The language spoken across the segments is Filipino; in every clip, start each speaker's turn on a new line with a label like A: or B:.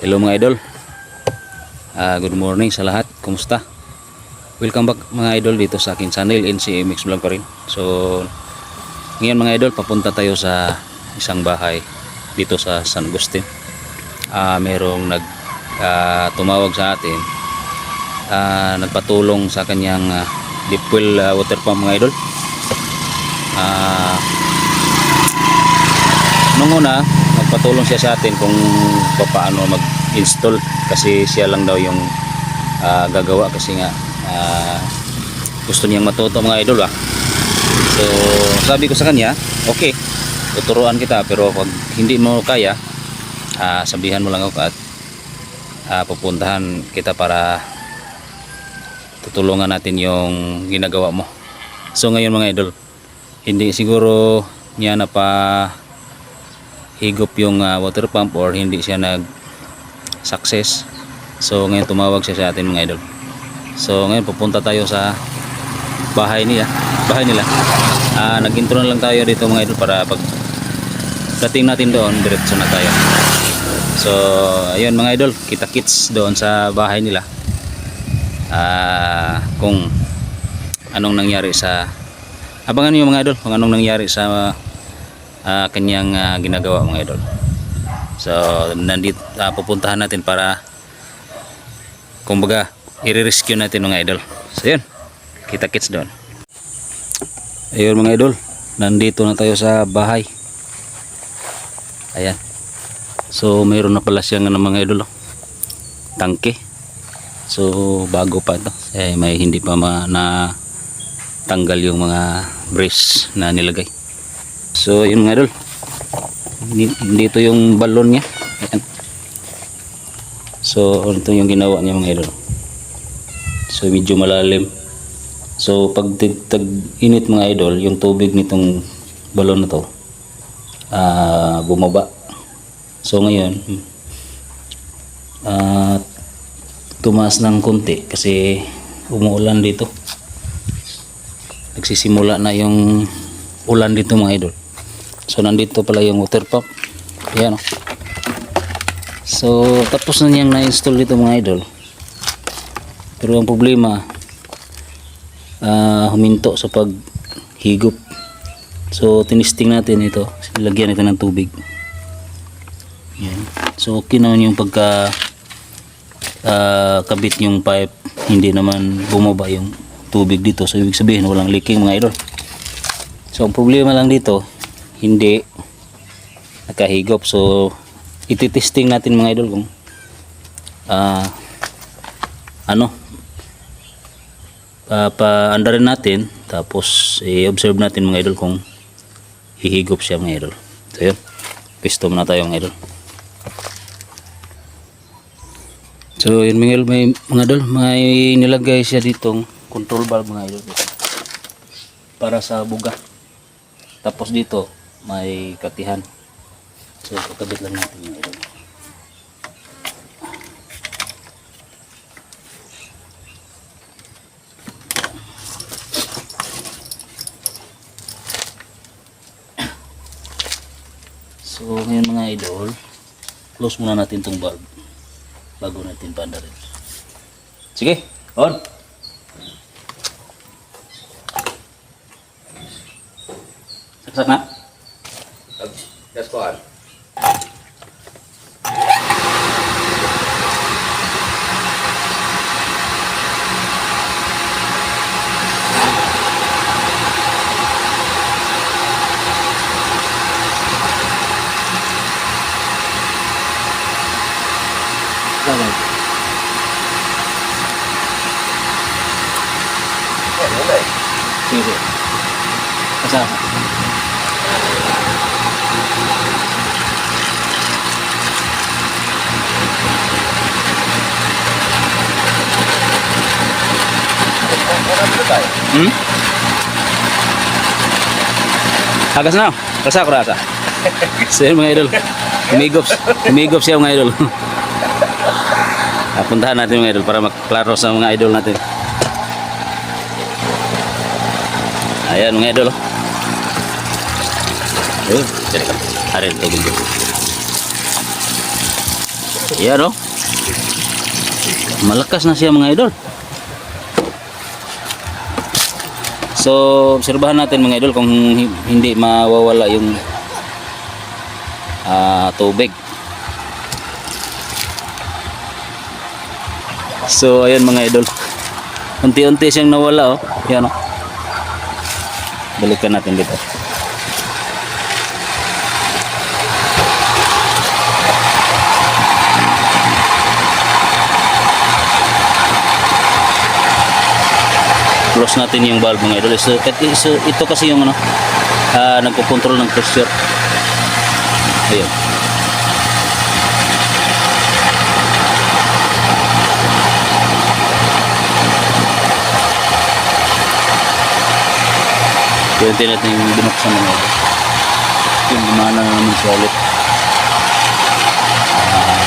A: Hello mga idol. Ah, good morning sa lahat. Kumusta? Welcome back mga idol dito sa akin channel NCMX Vlog pa rin. So ngayon mga idol, papunta tayo sa isang bahay dito sa San Agustin. Ah, merong nag ah, tumawag sa atin. Ah, nagpatulong sa kanyang ah, deep well ah, water pump mga idol. Ah, nung una nagpatulong siya sa atin kung paano mag-install kasi siya lang daw yung ah, gagawa kasi nga ah, gusto niyang matuto mga idol ah. So sabi ko sa kanya, okay, tuturuan kita pero pag hindi mo kaya, ah, sabihan mo lang ako at ah, pupuntahan kita para tutulungan natin yung ginagawa mo. So ngayon mga idol, hindi siguro niya na pa higop yung ah, water pump or hindi siya nag success. So ngayon tumawag siya sa atin mga idol. So ngayon pupunta tayo sa bahay niya bahay nila. Ah nag-intro na lang tayo dito mga idol para pag dating natin doon diretso na tayo. So ayun mga idol kita kits doon sa bahay nila. Ah kung anong nangyari sa abangan niyo mga idol kung anong nangyari sa ah, kanyang ah, ginagawa mga idol. So nandito ah, pupuntahan natin para kumbaga i-rescue natin mga idol. So yun, kita kits doon. Ayun mga idol, nandito na tayo sa bahay. Ayan. So mayroon na pala siyang ano, mga idol. oh, Tangke. So bago pa ito. Eh, may hindi pa ma na tanggal yung mga brace na nilagay. So yun nga idol. Dito yung balon niya. Ayan. So ito yung ginawa niya mga idol. So medyo malalim. So pag tag-init mga idol, yung tubig nitong balon na to ah bumaba. So ngayon ah tumaas ng konti kasi umuulan dito. Nagsisimula na yung ulan dito mga idol. So nandito pala yung water pump. Ayan oh. So tapos na niyang na-install dito mga idol. Pero ang problema ah, huminto sa paghigop. So tinisting natin ito. Lagyan ito ng tubig. Yan. So okay naman yung pagka ah, kabit yung pipe. Hindi naman bumaba yung tubig dito. So ibig sabihin walang leaking mga idol. So ang problema lang dito, hindi nakahigop. So ititesting natin mga idol kung ah ano pa paandarin natin tapos i-observe natin mga idol kung hihigop siya mga idol. So yun. Pisto muna tayo mga idol. So yun mga idol, may mga idol, may nilagay siya ditong control valve mga idol. Para sa buga. Tapos dito may katihan. So kakabit lang natin mga idol. So ngayon mga idol, close muna natin tong valve bago natin pandarin. Sige, on. Saksak na. É
B: claro. Tá é,
A: é. Sim, sim.
B: Passava. Dito tayo.
A: Hmm? Agas na. Rasa ko rasa. Yun mga idol. Umigop. Umigop siya mga idol. Ah, Puntahan natin mga idol para maklaro sa mga idol natin. Ayan mga idol. oh. Ayun. Dali ka. Arin, tubig dito. Yan oh. Malakas na siya mga idol. So, obserbahan natin mga idol kung hi- hindi mawawala yung ah, tubig. So, ayun mga idol. Unti-unti siyang nawala oh. Yan oh. Balikan natin dito. Close natin yung valve mga idol. So, so, ito kasi yung ano, ah, nagpo-control ng pressure. Ayun. Kaya natin yung binuksan mga idol. Yung gumana na naman siya ulit. Ah,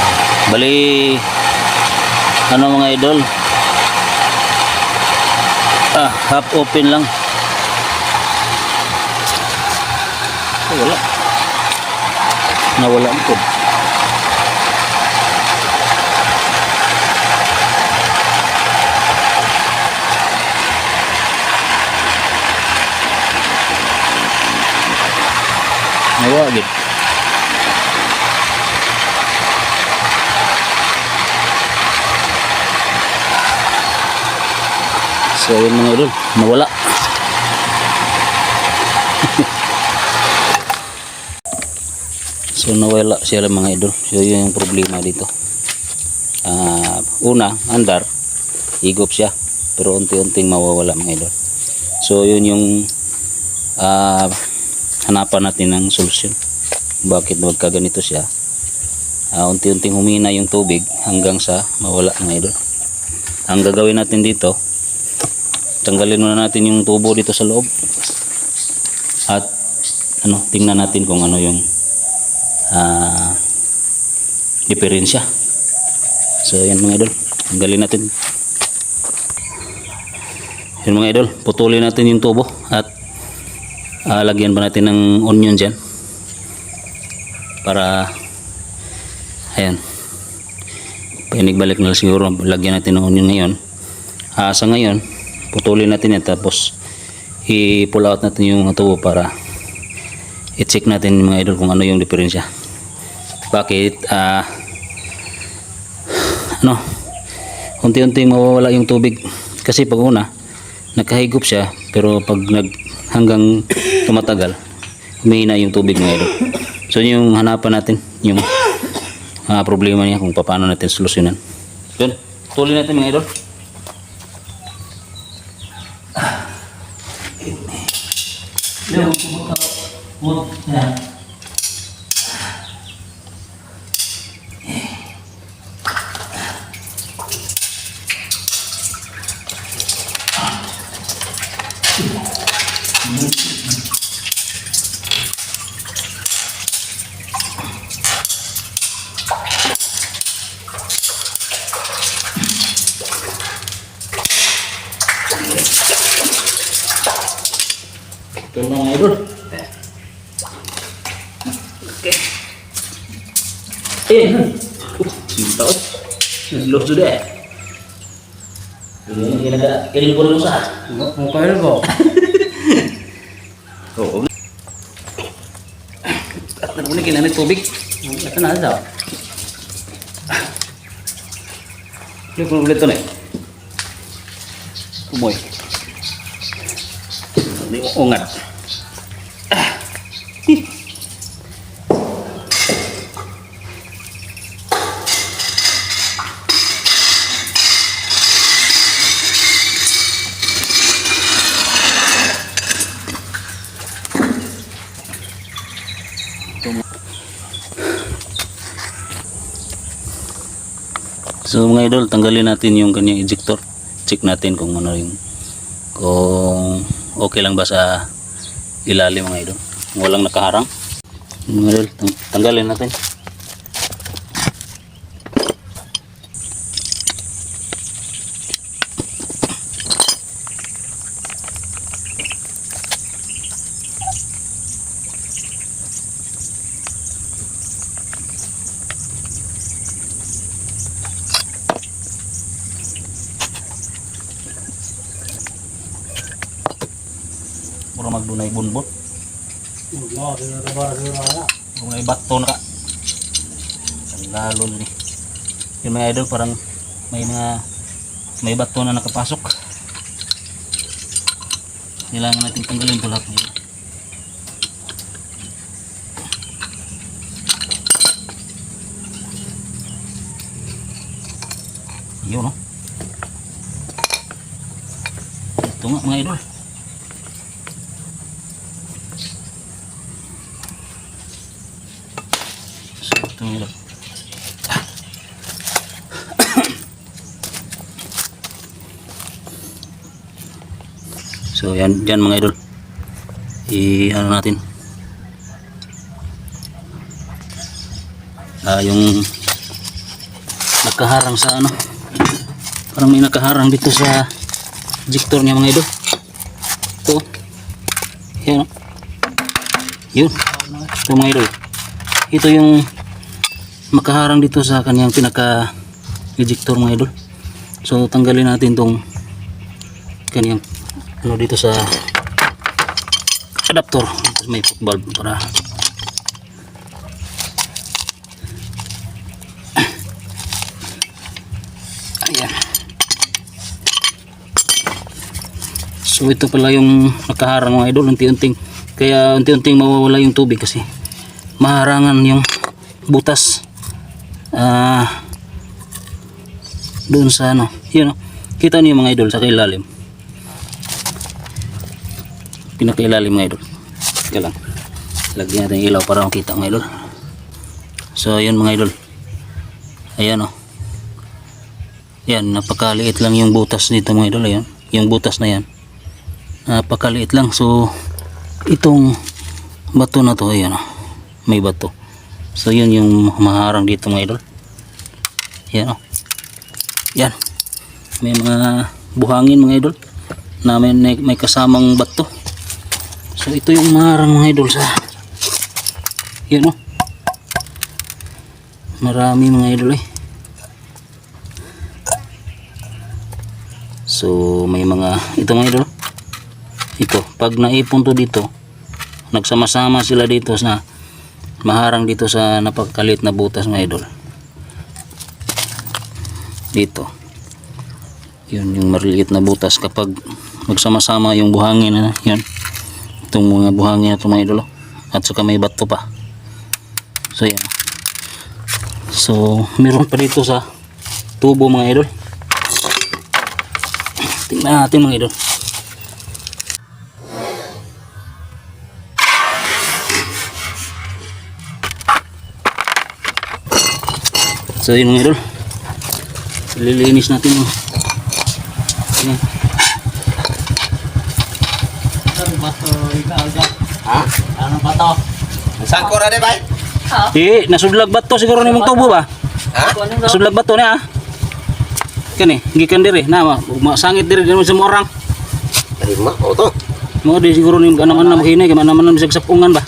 A: bali, ano mga idol, Ah, half open lang. Oh, wala. Nawala ang pod. Nawala So yun mga idol, nawala. so nawala sila mga idol. So yun yung problema dito. Ah, una, andar, higop siya. Pero unti-unting mawawala mga idol. So yun yung ah, hanapan natin ng solusyon. Bakit magkaganito siya? Ah, unti-unting humina yung tubig hanggang sa mawala mga idol. Ang gagawin natin dito, tanggalin muna natin yung tubo dito sa loob. At ano tingnan natin kung ano yung ah diferensya. So yan mga idol. Tanggalin natin. Yun mga idol putulin natin yung tubo at ah, lagyan pa natin ng onion dyan. Para ayan. Panigbalik na lang siguro. Lagyan natin ng onion ngayon. Ah, sa ngayon putulin natin yan tapos i-pull out natin yung tubo para i-check natin mga idol kung ano yung diferensya. Bakit ah ano unti-unti mawawala yung tubig. Kasi pag una nakahigop siya pero pag nag hanggang tumatagal humihina yung tubig mga idol. So yun yung hanapan natin yung ah, problema niya kung paano natin solusyonan. Yun tuloy natin mga idol 매운 국부터 못 그냥 mga idol. Okay. Eh, cinta oh. Loh sudah. Ini ini ada ini pun usah.
C: Mukanya kok.
A: Oh. At muna kinamit tubig.
C: Ito na daw.
A: Ini pun ulit to na. Kumoy. Ini ungat. So idol, tanggalin natin yung kanyang ejector. Check natin kung ano yung kung okay lang ba sa ilalim mga idol. Walang nakaharang. Mga idol, tang- tanggalin natin. Dunay bunbot. Kung may bato na ka. Ang lalo ni. Yung mga idol parang may mga may bato na nakapasok. Kailangan natin tanggalin ito lahat nila. Yun no. Ito nga mga idol. So yan dyan mga idol. I ano natin. Ah yung nakaharang sa ano. Parang may nakaharang dito sa jiktor niya mga idol. Ito. Yan. Yun. Ito mga idol. Ito yung makaharang dito sa kanyang pinaka ejector mga idol. So tanggalin natin tong kanyang ano dito sa adapter may foot valve para ayan. So ito pala yung nakaharang mga idol unti-unting. Kaya unti-unting mawawala yung tubig kasi maharangan yung butas. Ah doon sa ano yun kita niyo mga idol sa kailalim pinakailalim mga idol. Teka lang. Lagyan natin ilaw para makita mga idol. So ayun mga idol. Ayan o yan napakaliit lang yung butas dito mga idol. Ayan yung butas na yan. Napakaliit lang. So itong bato na to ayan o may bato. So yun yung maharang dito mga idol. Yan o yan may mga buhangin mga idol na may, may kasamang bato So ito yung marang mga idol sa Yan o Marami mga idol eh. So may mga Ito mga idol. Ito pag naipon to dito Nagsama-sama sila dito sa Maharang dito sa napakalit na butas mga idol. Dito. Yun yung mariliit na butas kapag Nagsama-sama yung buhangin na yan itong mga buhangin na ito mga idolo. At saka may bato pa. So yan. So meron pa dito sa tubo mga idol. Tingnan natin mga idol. So yun mga idol. Lilinis natin yung yan
B: Ha?
C: Ano ba to?
B: Saan ko na de bay?
A: Eh, nasudlag ba to siguro ni mong tubo ba?
B: Ha?
A: Nasudlag ba to na ah? Kani, gikan diri na ma, masangit diri diri sa orang.
B: Dari to.
A: Mo di siguro ni kanaman na mahinay, kaya naman na bisag sapungan ba?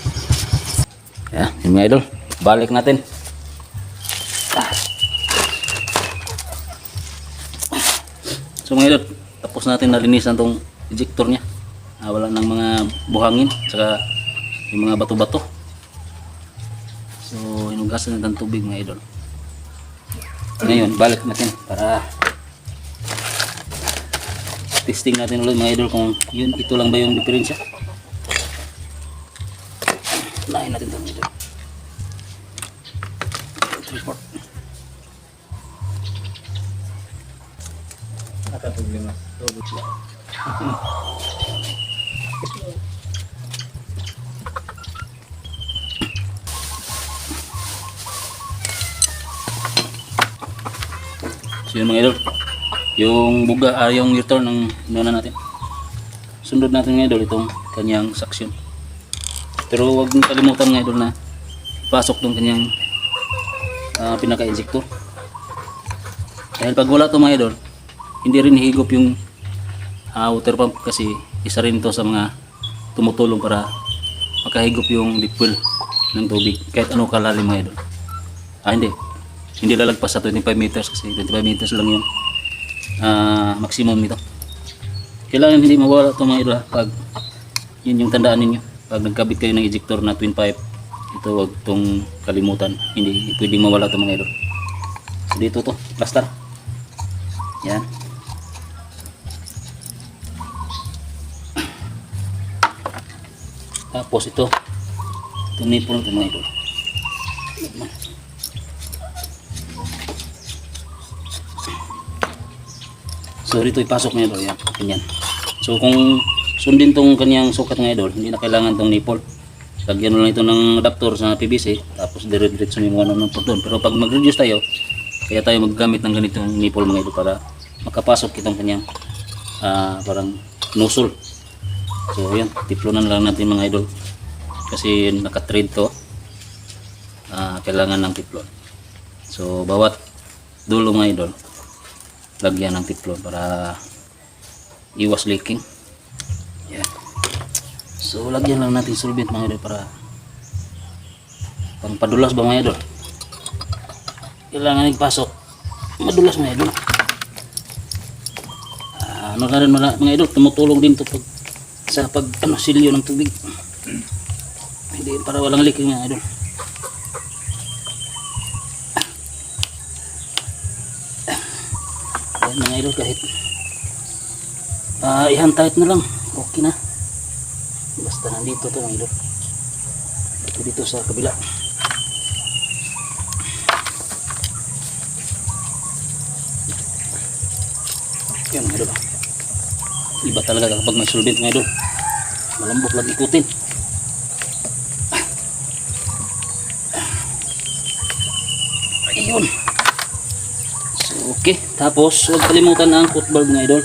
A: Ya, mga idol. Balik natin. So mga idol, tapos natin nalinisan tong ejector niya. Ah, wala ng mga buhangin, saka yung mga bato-bato. So, inugasan natin ng tubig mga idol. Ngayon, balik natin para testing natin ulit mga idol kung yun, ito lang ba yung diferensya. Lain natin ito mga idol. Transport. So yun mga idol. Yung buga, ah, yung return ng inuna natin. Sundod natin mga idol itong kanyang suction. Pero huwag mong kalimutan mga idol na pasok tong kanyang ah, pinaka-injector. Dahil pag wala to mga idol, hindi rin higop yung ah, water pump kasi isa rin to sa mga tumutulong para makahigop yung deep well ng tubig kahit ano kalalim mga idol. Ah hindi, hindi lalagpas sa 25 meters kasi 25 meters lang yung ah, maximum nito kailangan hindi mawala ito mga idol pag Yun yung tandaan ninyo. Pag nagkabit kayo ng ejector na twin pipe, ito wag tong kalimutan. Hindi pwedeng mawala ito mga idol. So dito to, plaster. Yan. Tapos ito, nipple ito mga idol. So dito ipasok mga idol, yan, ganyan. So kung sundin tong kanyang sukat ng idol, hindi na kailangan tong nipple. Lagyan mo lang ito ng adapter sa PVC, tapos dire-diretso mo ano po doon. Pero pag mag-reduce tayo, kaya tayo maggamit ng ganitong nipple mga idol para makapasok itong kanyang ah, parang nozzle. So yan, tiplonan lang natin mga idol. Kasi naka-trade to, ah, kailangan ng tiplon. So bawat dulo mga idol, lagyan ng tiplon para iwas leaking. Yan. So lagyan lang natin solvent mga idol para pang padulas ba mga idol? Kailangan ipasok. Madulas mga idol. Ah, ano na rin mga idol, tumutulong din to pag sa pag ano silyo ng tubig. Hindi para walang leaking mga idol. Ayan mga idol kahit ah ihan tight na lang. Okay na. Basta nandito to mga idol. Ito dito sa kabila. Yan mga idol. Iba talaga kapag may solvent mga idol malambot lang ikutin ayun So, okay. Tapos, huwag kalimutan ang football mga idol.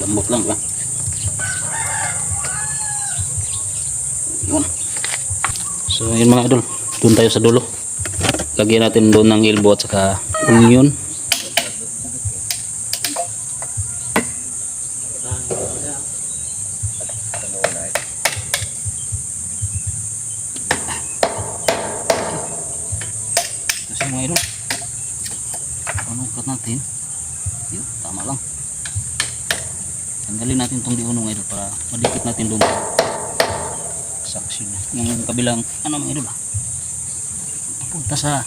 A: Yan lang ba? Yun. So, yun mga idol. Doon tayo sa dulo. Lagyan natin doon ng elbow at saka onion. Kasi mga idol. Panukat natin. Yun, tama lang. Tanggalin natin itong diuno mga para madikit natin doon. Saksi na. Yung kabilang, ano mga idol ah. Punta sa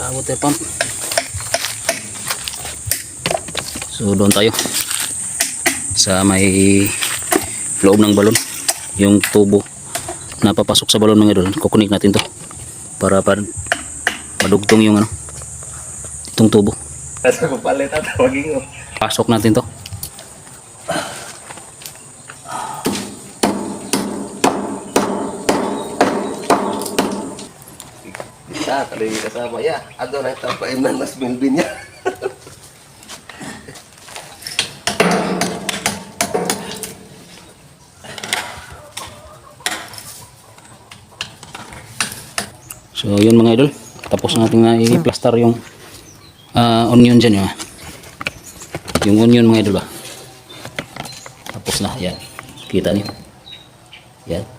A: ah, water pump. So doon tayo. Sa may loob ng balon. Yung tubo na papasok sa balon mga idol. Kukunik natin to para pa madugtong yung ano itong tubo pasok natin to
B: Isa, tali kasama ya. Ado na ito pa iman mas bilbin niya.
A: so yun mga idol tapos natin na i-plaster yung ah, onion dyan yun, ah. yung onion mga idol ba tapos na yan kita niyo yan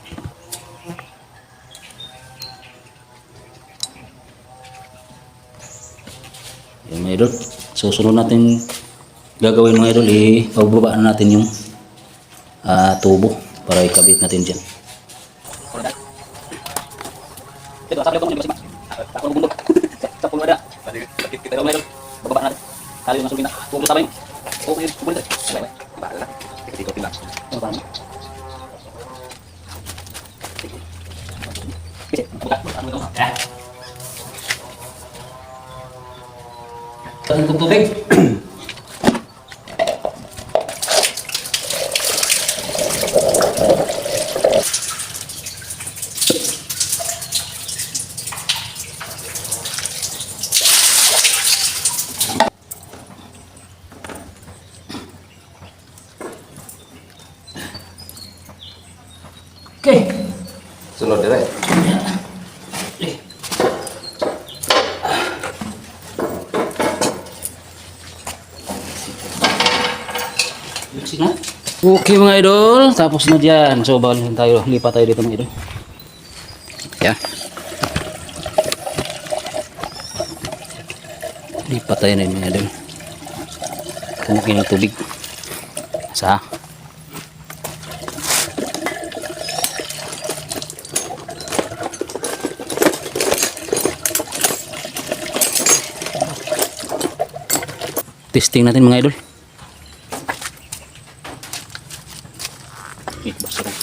A: idol so sunod natin gagawin mga idol ipababaan natin yung ah, tubo para ikabit natin dyan Ito, sabi ko mo di ba Ako ng bundok. Sa pulo ada.
B: Sakit kita
A: Pero meron. Bababa natin. Tali yung nasukin na. Pulo sabay. Okay, pulo. Sabay.
B: Bahala. Ikot lang.
A: Ano ba? Kasi, buka. Ano ito? Eh. Saan itong tubig? Okay mga idol, tapos na dyan. So balik tayo, lipat tayo dito mga idol. Yan. Lipat tayo na yun mga idol. Kumukin ng tubig. Sa. Testing natin mga idol. Eh, basa rin.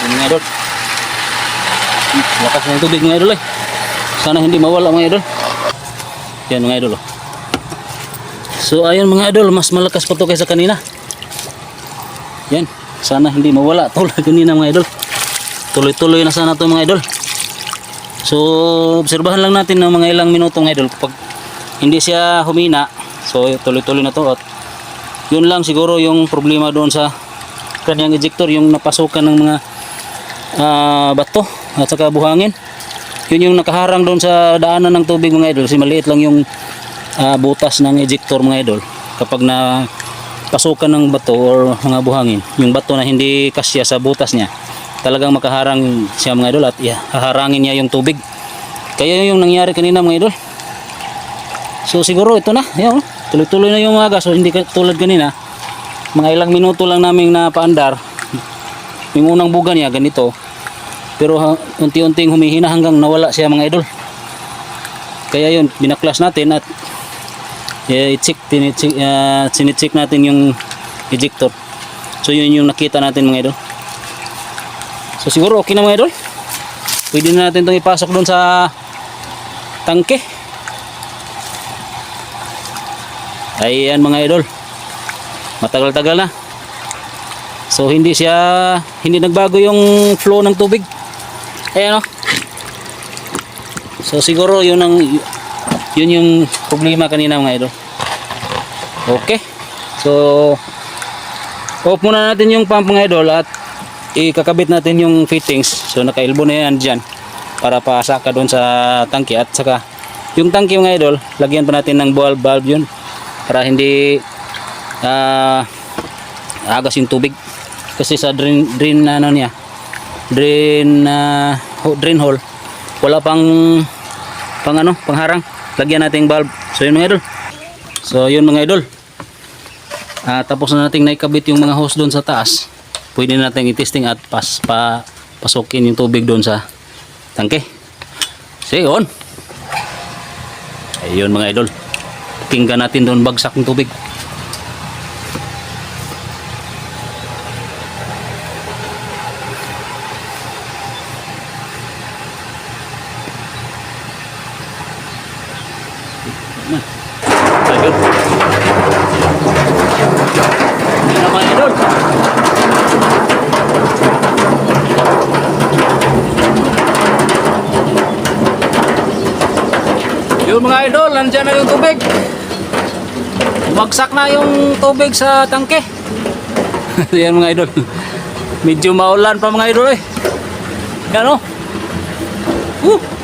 A: Yun mga idol. Hmm, Lakas ng tubig mga idol eh. Sana hindi mawala mga idol. Yan mga idol. oh. So ayun mga idol, mas malakas pa to kaysa kanina. Yan. Sana hindi mawala tulad kanina mga idol. Tuloy-tuloy na sana to mga idol. So obserbahan lang natin ng mga ilang minuto mga idol. Pag hindi siya humina, so tuloy-tuloy na to. At yun lang siguro yung problema doon sa kanyang ejector yung napasukan ng mga ah, bato at saka buhangin yun yung nakaharang doon sa daanan ng tubig mga idol. Kasi maliit lang yung ah, butas ng ejector mga idol. Kapag na pasukan ng bato or mga buhangin yung bato na hindi kasya sa butas niya talagang makaharang siya mga idol at yeah, haharangin niya yung tubig. Kaya yung nangyari kanina mga idol. So siguro ito na. Yan, oh. tuloy-tuloy na yung mga gas so hindi tulad kanina mga ilang minuto lang namin na paandar yung unang buga niya ganito pero unti-unting humihina hanggang nawala siya mga idol. Kaya yun binaklas natin at eh, i-check tinicheck, uh, sinicheck natin yung ejector. So yun yung nakita natin mga idol. So siguro okay na mga idol. Pwede na natin itong ipasok doon sa tangke. Ayan mga idol. Matagal-tagal na. So hindi siya hindi nagbago yung flow ng tubig ayan o so siguro yun ang yun yung problema kanina mga idol. Okay. So off muna natin yung pump mga idol at ikakabit natin yung fittings. So naka-elbow na yan dyan para pasaka doon sa tangke at saka yung tangke mga idol lagyan pa natin ng bulb bulb yun para hindi ah agas yung tubig. Kasi sa drain drain na ano niya drain na drain hole. Wala pang pang ano pangharang lagyan natin yung bulb. So yun mga idol. So yun mga idol. Ah, tapos na nating naikabit yung mga hose doon sa taas. Pwede natin i-testing at pas, pa, pasukin yung tubig doon sa tangke. So yun. Ayun mga idol. Tinggan natin doon bagsak ng tubig Ayun. Ayun na mga idol. Yung mga idol, nandyan na yung tubig. Bagsak na yung tubig sa tangke. Yan mga idol. Medyo maulan pa mga idol eh. Yan o. Woo!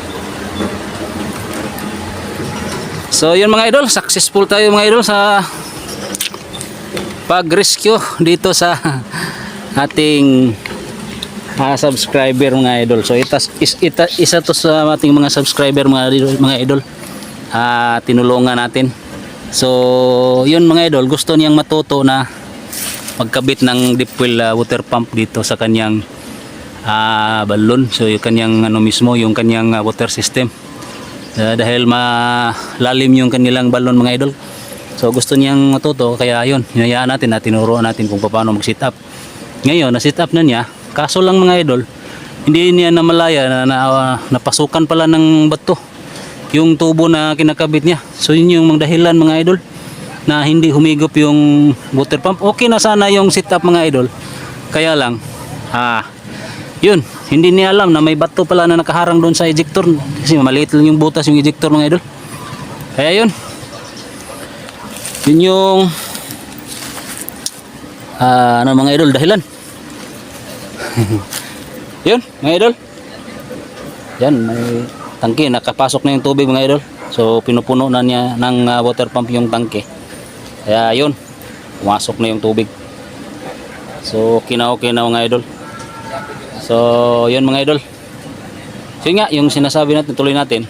A: So yun mga idol, successful tayo mga idol sa pag-rescue dito sa ating ah, subscriber mga idol. So ita, is, ita, isa to sa ating mga subscriber mga idol, mga idol. Ah, tinulungan natin. So yun mga idol, gusto niyang matuto na magkabit ng deep well ah, water pump dito sa kanyang ah, balon. So yung kanyang ano mismo, yung kanyang ah, water system. Uh, dahil malalim yung kanilang balon mga idol. So gusto niyang matuto kaya yun, hinayaan natin at tinuruan natin kung paano mag-sit up. Ngayon, na-sit up na niya. Kaso lang mga idol, hindi niya namalaya na, na ah, napasukan pala ng bato yung tubo na kinakabit niya. So yun yung mga dahilan mga idol na hindi humigop yung water pump. Okay na sana yung sit up mga idol. Kaya lang, ah, yun, hindi niya alam na may bato pala na nakaharang doon sa ejector. Kasi maliit lang yung butas yung ejector mga idol. Kaya yun. Yun yung ah, ano mga idol dahilan. Yun mga idol. Yan may tangke nakapasok na yung tubig mga idol. So pinupuno na niya ng ah, water pump yung tangke. Kaya yun pumasok na yung tubig. So okay na mga idol. So yun mga idol. So yun nga, yung sinasabi natin, tuloy natin.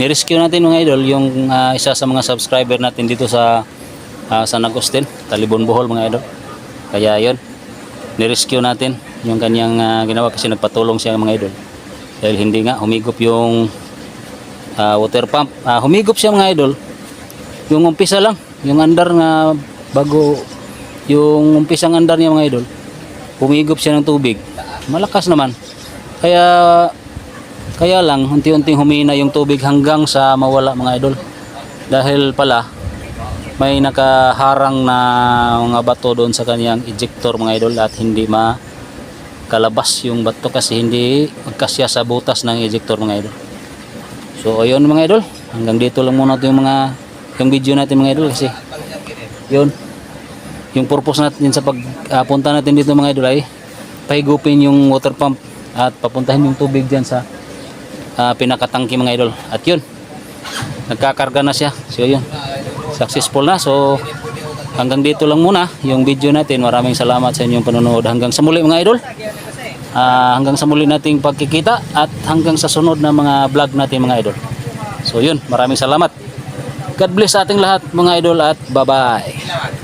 A: Ni-rescue natin mga idol, yung ah, isa sa mga subscriber natin dito sa ah, San Agustin, Talibon Bohol mga idol. Kaya yun, ni-rescue natin yung kanyang ah, ginawa kasi nagpatulong siya mga idol. Dahil hindi nga, humigop yung ah, water pump. Ah, humigop siya mga idol, yung umpisa lang, yung andar na bago, yung umpisang andar niya mga idol, humigop siya ng tubig. Malakas naman. Kaya kaya lang, unti-unting humina yung tubig hanggang sa mawala mga idol. Dahil pala, may nakaharang na mga bato doon sa kanyang ejector mga idol at hindi makalabas yung bato kasi hindi magkasya sa butas ng ejector mga idol. So ayun mga idol, hanggang dito lang muna yung mga yung video natin mga idol kasi yun yung purpose natin sa pagpunta natin dito mga idol ay pahigupin yung water pump at papuntahin yung tubig dyan sa ah, pinakatangki mga idol. At yun nagkakarga na siya. So yun successful na. So hanggang dito lang muna yung video natin. Maraming salamat sa inyong panonood. Hanggang sa muli mga idol. Ah, hanggang sa muli nating pagkikita at hanggang sa sunod na mga vlog natin mga idol. So yun maraming salamat. God bless sa ating lahat mga idol at bye bye